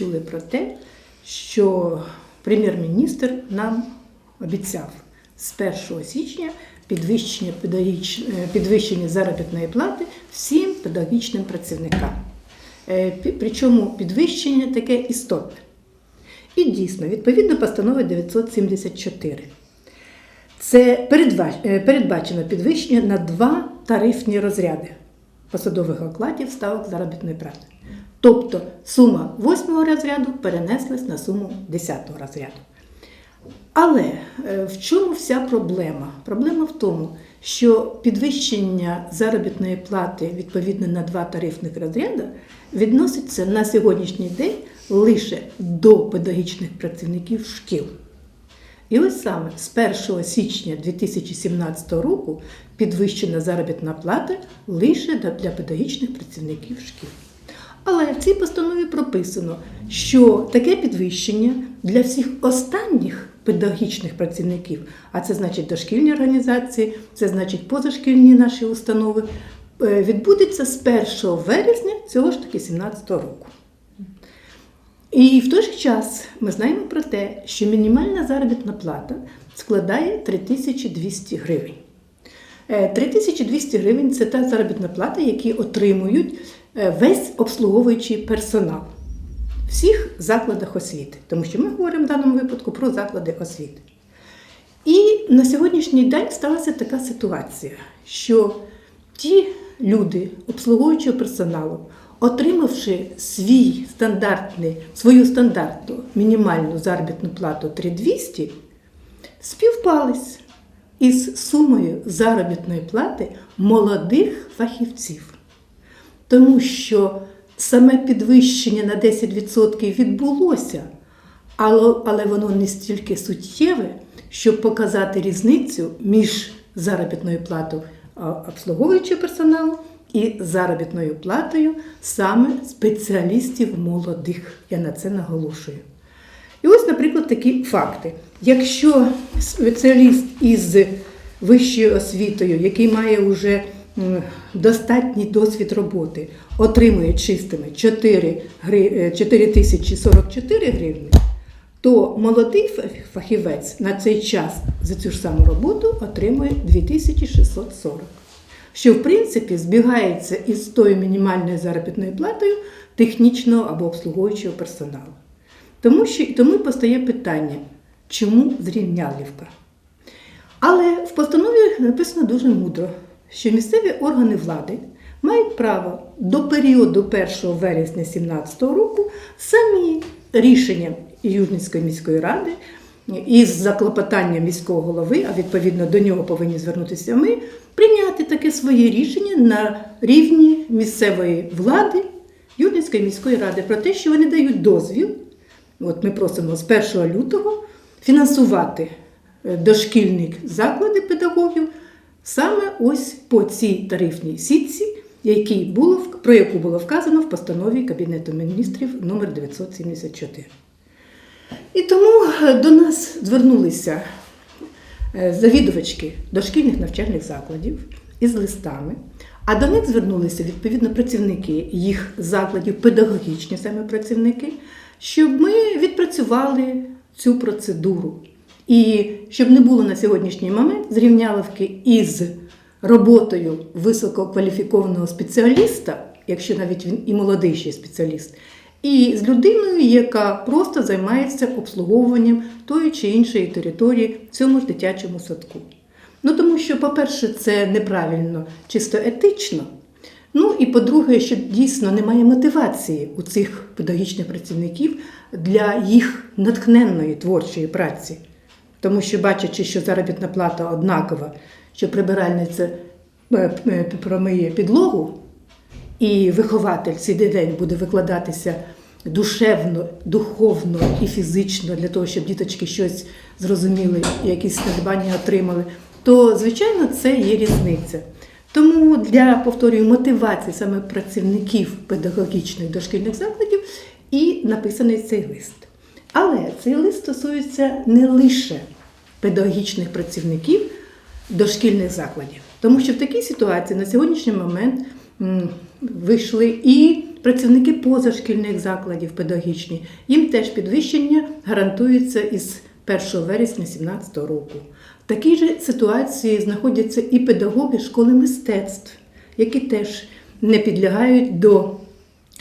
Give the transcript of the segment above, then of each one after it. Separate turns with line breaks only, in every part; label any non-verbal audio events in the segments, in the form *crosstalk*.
чули про те, що прем'єр-міністр нам обіцяв з 1 січня підвищення, е, підвищення заробітної плати всім педагогічним працівникам. Е, Причому підвищення таке істотне. І дійсно, відповідно постанови 974. Це е, передбачено підвищення на два тарифні розряди посадових окладів ставок заробітної плати. Тобто сума 8 розряду перенеслась на суму 10 розряду. Але е, в чому вся проблема? Проблема в тому, що підвищення заробітної плати відповідно на два тарифних розряди відноситься на сьогоднішній день лише до педагогічних працівників шкіл. І ось саме з 1 січня 2017 року підвищена заробітна плата лише для педагогічних працівників шкіл. Але в цій постанові прописано, що таке підвищення для всіх останніх педагогічних працівників, а це значить дошкільні організації, це значить позашкільні наші установи, е, відбудеться з 1 вересня цього ж таки 2017 року. І в той же час ми знаємо про те, що мінімальна заробітна плата складає 3200 гривень. Е, 3200 гривень це та заробітна плата, які отримують е, весь обслуговуючий персонал всіх закладах освіти, тому що ми говоримо в даному випадку про заклади освіти. І на сьогоднішній день сталася така ситуація, що ті люди обслуговуючого персоналу, отримавши свій стандартний, свою стандартну мінімальну заробітну плату 3200, співпались із сумою заробітної плати молодих фахівців. Тому що саме підвищення на 10% відбулося, але, але воно не стільки суттєве, щоб показати різницю між заробітною платою обслуговуючого персоналу і заробітною платою саме спеціалістів молодих. Я на це наголошую. І ось, наприклад, такі факти. Якщо спеціаліст із вищою освітою, який має вже достатній досвід роботи, отримує чистими 4, гри- е, 4044 гривні, то молодий фахівець на цей час за цю ж саму роботу отримує 2640. Що, в принципі, збігається із тою мінімальною заробітною платою технічного або обслуговуючого персоналу. Тому що тому і постає питання, чому зрівнялівка? Але в постанові написано дуже мудро, що місцеві органи влади мають право до періоду 1 вересня 2017 року самі рішенням Южницької міської ради із заклопотанням міського голови, а відповідно до нього повинні звернутися ми, прийняти таке своє рішення на рівні місцевої влади Южницької міської ради про те, що вони дають дозвіл. От ми просимо з 1 лютого фінансувати е, дошкільні заклади педагогів саме ось по цій тарифній сітці, який було, про яку було вказано в постанові Кабінету міністрів номер 974. І тому е, до нас звернулися е, завідувачки дошкільних навчальних закладів із листами, а до них звернулися відповідно працівники їх закладів, педагогічні саме працівники, щоб ми відпрацювали цю процедуру. І щоб не було на сьогоднішній момент зрівняловки із роботою висококваліфікованого спеціаліста, якщо навіть він і молодий ще спеціаліст, і з людиною, яка просто займається обслуговуванням тої чи іншої території в цьому ж дитячому садку. Ну тому що, по-перше, це неправильно, чисто етично. Ну і по-друге, що дійсно немає мотивації у цих педагогічних працівників для їх натхненної творчої праці. Тому що, бачачи, що заробітна плата однакова, що прибиральниця е, е, промиє підлогу, і вихователь цей день буде викладатися душевно, духовно і фізично для того, щоб діточки щось зрозуміли якісь надбання отримали, то звичайно це є різниця. Тому для повторюю мотивації саме працівників педагогічних дошкільних закладів і написаний цей лист. Але цей лист стосується не лише педагогічних працівників дошкільних закладів, тому що в такій ситуації на сьогоднішній момент вийшли і працівники позашкільних закладів педагогічні, їм теж підвищення гарантується із 1 вересня 2017 року. В такій же ситуації знаходяться і педагоги школи мистецтв, які теж не підлягають до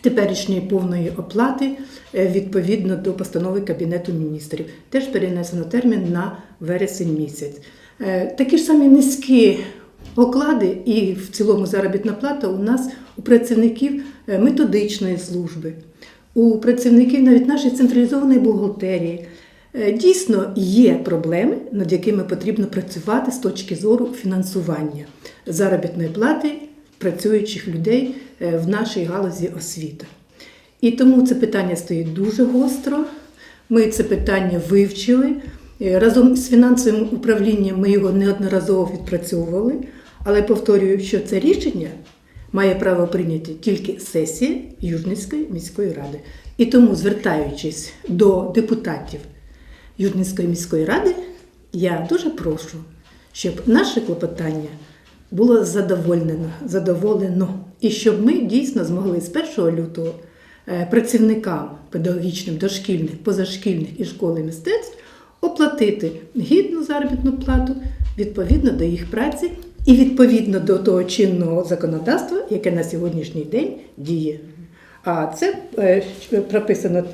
теперішньої повної оплати е, відповідно до постанови Кабінету міністрів. Теж перенесено термін на вересень місяць. Е, Такі ж самі низькі оклади і в цілому заробітна плата у нас у працівників е, методичної служби, у працівників навіть нашої централізованої бухгалтерії. Дійсно є проблеми, над якими потрібно працювати з точки зору фінансування заробітної плати працюючих людей е, в нашій галузі освіти. І тому це питання стоїть дуже гостро. Ми це питання вивчили. Е, Разом з фінансовим управлінням ми його неодноразово відпрацьовували, але повторюю, що це рішення має право прийняти тільки сесія Южницької міської ради. І тому, звертаючись до депутатів Южницької міської ради, я дуже прошу, щоб наше клопотання було задовольнено, задоволено, і щоб ми дійсно змогли з 1 лютого е, працівникам педагогічним, дошкільних, позашкільних і школи мистецтв оплатити гідну заробітну плату відповідно до їх праці і відповідно до того чинного законодавства, яке на сьогоднішній день діє. А це е, прописано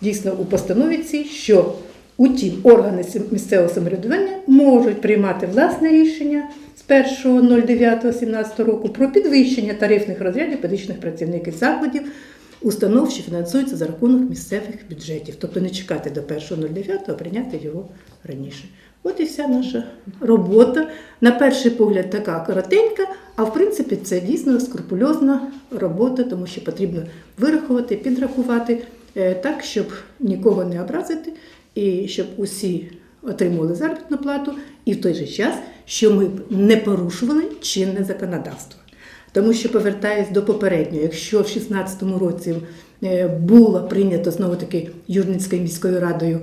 дійсно у постанові цій, що утім органи місцевого самоврядування можуть приймати власне рішення з 1.09.17 року про підвищення тарифних розрядів педагогічних працівників закладів, установ, що фінансуються за рахунок місцевих бюджетів. Тобто не чекати до 1.09, а прийняти його раніше. От і вся наша робота. На перший погляд така коротенька, а в принципі це дійсно скрупульозна робота, тому що потрібно вирахувати, підрахувати е, так, щоб нікого не образити, і щоб усі отримували заробітну плату, і в той же час, що ми б не порушували чинне законодавство. Тому що повертаюсь до попереднього, якщо в 2016 році е, було прийнято знову таки Юрницькою міською радою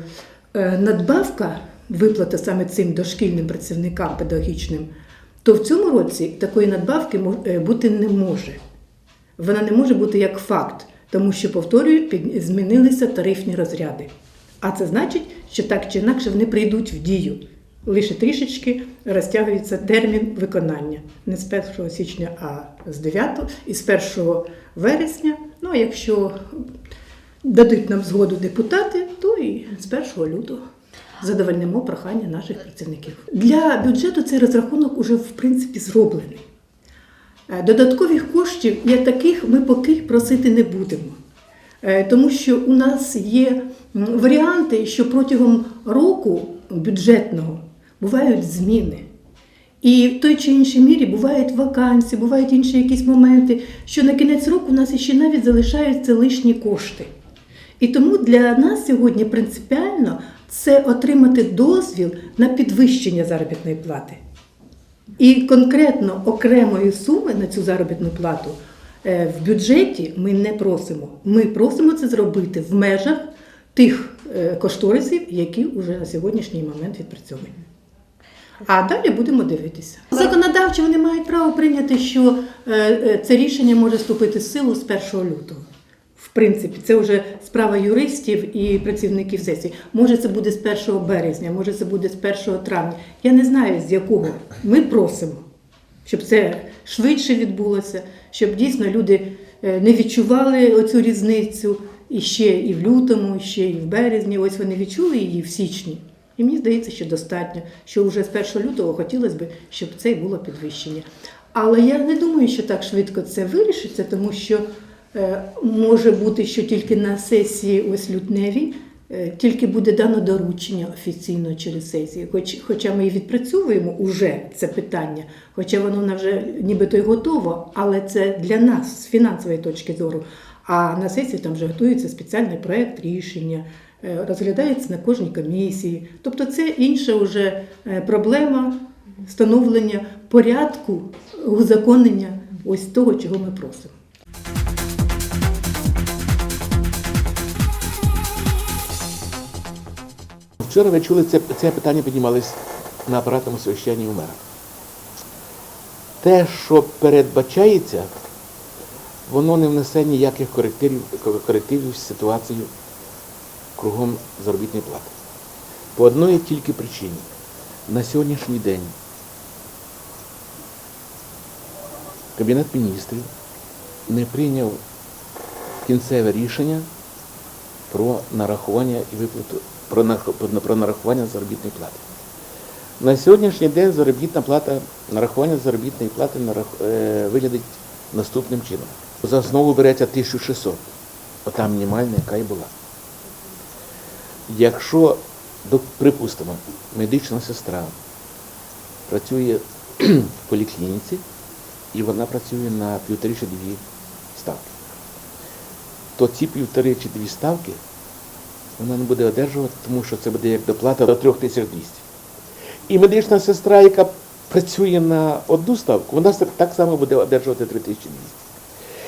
е, надбавка виплата саме цим дошкільним працівникам педагогічним, то в цьому році такої надбавки е, бути не може. Вона не може бути як факт, тому що, повторюю, змінилися тарифні розряди. А це значить, що так чи інакше вони прийдуть в дію. Лише трішечки розтягується термін виконання не з 1 січня, а з 9 і з 1 вересня. Ну а якщо дадуть нам згоду депутати, то і з 1 лютого задовольнимо прохання наших працівників. Для бюджету цей розрахунок уже в принципі зроблений. Е, Додаткових коштів як таких ми поки просити не будемо. Е, Тому що у нас є варіанти, що протягом року бюджетного бувають зміни. І в той чи іншій мірі бувають вакансії, бувають інші якісь моменти, що на кінець року у нас ще навіть залишаються лишні кошти. І тому для нас сьогодні принципіально це отримати дозвіл на підвищення заробітної плати. І конкретно окремої суми на цю заробітну плату е, в бюджеті ми не просимо. Ми просимо це зробити в межах тих е, кошторисів, які вже на сьогоднішній момент відпрацьовані. А далі будемо дивитися. Законодавчі вони мають право прийняти, що е, е, це рішення може вступити в силу з 1 лютого. В принципі, це вже справа юристів і працівників сесії. Може, це буде з 1 березня, може, це буде з 1 травня. Я не знаю, з якого. Ми просимо, щоб це швидше відбулося, щоб дійсно люди е, не відчували оцю різницю і ще і в лютому, і ще і в березні. Ось вони відчули її в січні. І мені здається, що достатньо, що вже з 1 лютого хотілося б, щоб це було підвищення. Але я не думаю, що так швидко це вирішиться, тому що е, може бути, що тільки на сесії ось лютневій е, тільки буде дано доручення офіційно через сесію. Хоч, хоча ми і відпрацьовуємо уже це питання, хоча воно вже нібито й готово, але це для нас з фінансової точки зору. А на сесії там вже готується спеціальний проект рішення, розглядається на кожній комісії. Тобто це інша вже е, проблема встановлення порядку узаконення ось того, чого ми просимо.
Вчора ви чули, це, це питання піднімались на апаратному совіщанні у мера. Те, що передбачається воно не внесе ніяких корективів, корективів в ситуацію кругом заробітної плати. По одної тільки причині. На сьогоднішній день Кабінет міністрів не прийняв кінцеве рішення про нарахування і виплату про, нарахування заробітної плати. На сьогоднішній день заробітна плата, нарахування заробітної плати нарах- е, виглядить наступним чином. За основу береться 1600, ота мінімальна, яка і була. Якщо, припустимо, медична сестра працює в поліклініці, і вона працює на півтори чи дві ставки, то ці півтори чи дві ставки вона не буде одержувати, тому що це буде як доплата до 3200. І медична сестра, яка працює на одну ставку, вона так само буде одержувати 3200.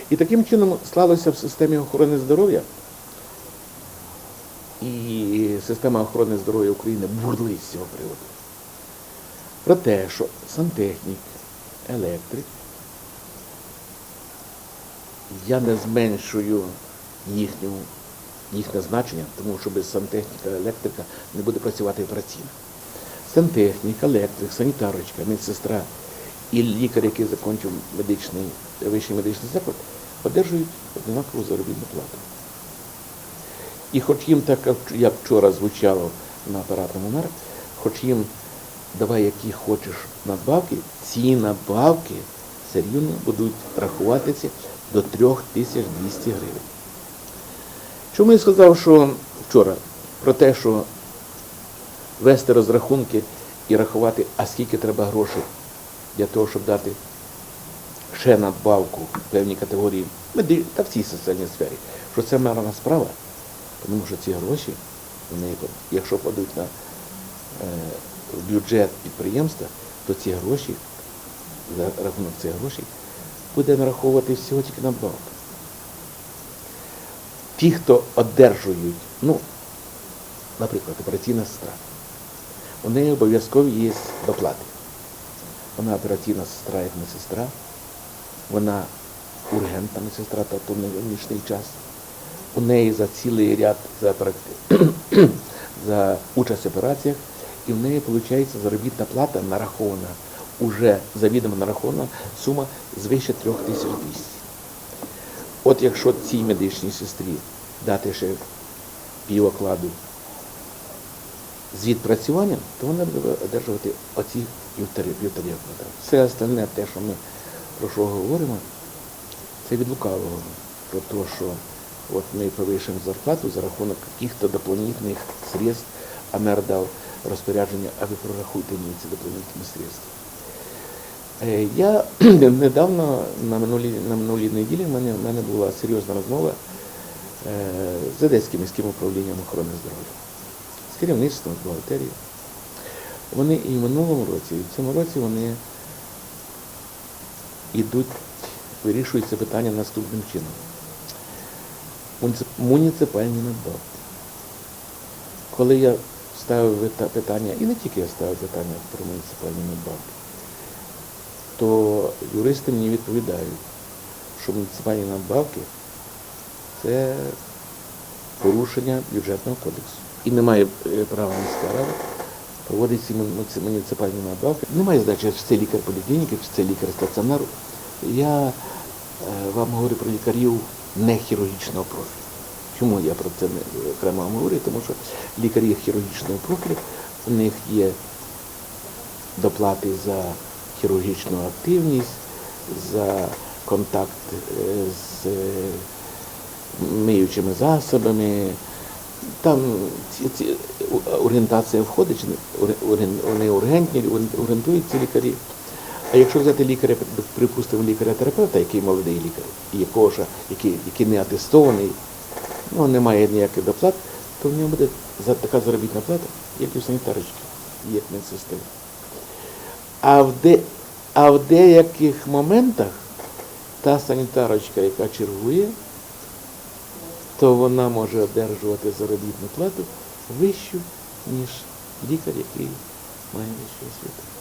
І таким чином склалося в системі охорони здоров'я, і система охорони здоров'я України бурлить з цього приводу. Про те, що сантехнік, електрик, я не зменшую їхню, їхнє значення, тому що без сантехніка, електрика не буде працювати операційно. Сантехнік, електрик, санітарочка, медсестра і лікар, який закінчив медичний, вищий медичний заклад, одержують однакову заробітну плату. І хоч їм так, як вчора звучало на апаратному мер, хоч їм давай які хочеш надбавки, ці надбавки серйозно будуть рахуватися до 3200 гривень. Чому я сказав, що вчора? Про те, що вести розрахунки і рахувати, а скільки треба грошей для того, щоб дати ще надбавку певній категорії, та в цій соціальній сфері, що це марна справа, тому що ці гроші, вони, якщо падуть на е, в бюджет підприємства, то ці гроші, за рахунок цих грошей, буде нараховувати всього тільки надбавка. Ті, хто одержують, ну, наприклад, операційна сестра, у неї обов'язково є доплати. Вона операційна сестра, як медсестра, вона ургентна медсестра, тобто в нинішній час. У неї за цілий ряд за, *clears throat* за участь в операціях, і в неї виходить заробітна плата нарахована, уже завідомо нарахована сума звище 3200. От якщо цій медичній сестрі дати ще пів окладу з відпрацюванням, то вона буде одержувати оці півтори, півтори оклада. Все остальне, те, що ми про що говоримо, це від лукавого. Про те, що от ми повишимо зарплату за рахунок яких-то дополнительних средств, а мер дав розпорядження, а ви прорахуйте мені ці дополнительні средства. Е, Я *clears throat* недавно на минулій, на минулій неділі в мене, в мене була серйозна розмова е, з Одеським міським управлінням охорони здоров'я, з керівництвом, з бухгалтерією. Вони і в минулому році, і в цьому році вони йдуть, вирішують це питання наступним чином. Муніцип- Муніципальні надбавки. Коли я ставив питання, і не тільки я ставив питання про муніципальні надбавки, то юристи мені відповідають, що муніципальні надбавки це порушення бюджетного кодексу. І немає е, права міська рада проводити ці муніципальні надбавки. Немає значення, чи це лікар поліклініки, чи це лікар стаціонару. Я е, вам говорю про лікарів не хірургічного профілю. Чому я про це не окремо говорю? Тому що лікарі хірургічного профілю, у них є доплати за хірургічну активність, за контакт е, з миючими засобами. Там ці, ці, орієнтація входить, вони ургентні, орієнтують ці лікарі. А якщо взяти лікаря, припустимо, лікаря-терапевта, який молодий лікар, і якого ж, який, який не атестований, ну, не має ніяких доплат, то в нього буде така заробітна плата, як і у санітарочки, як медсестри. А в, де, а в деяких моментах та санітарочка, яка чергує, то вона може одержувати заробітну плату вищу, ніж лікар, який має вищу освіту.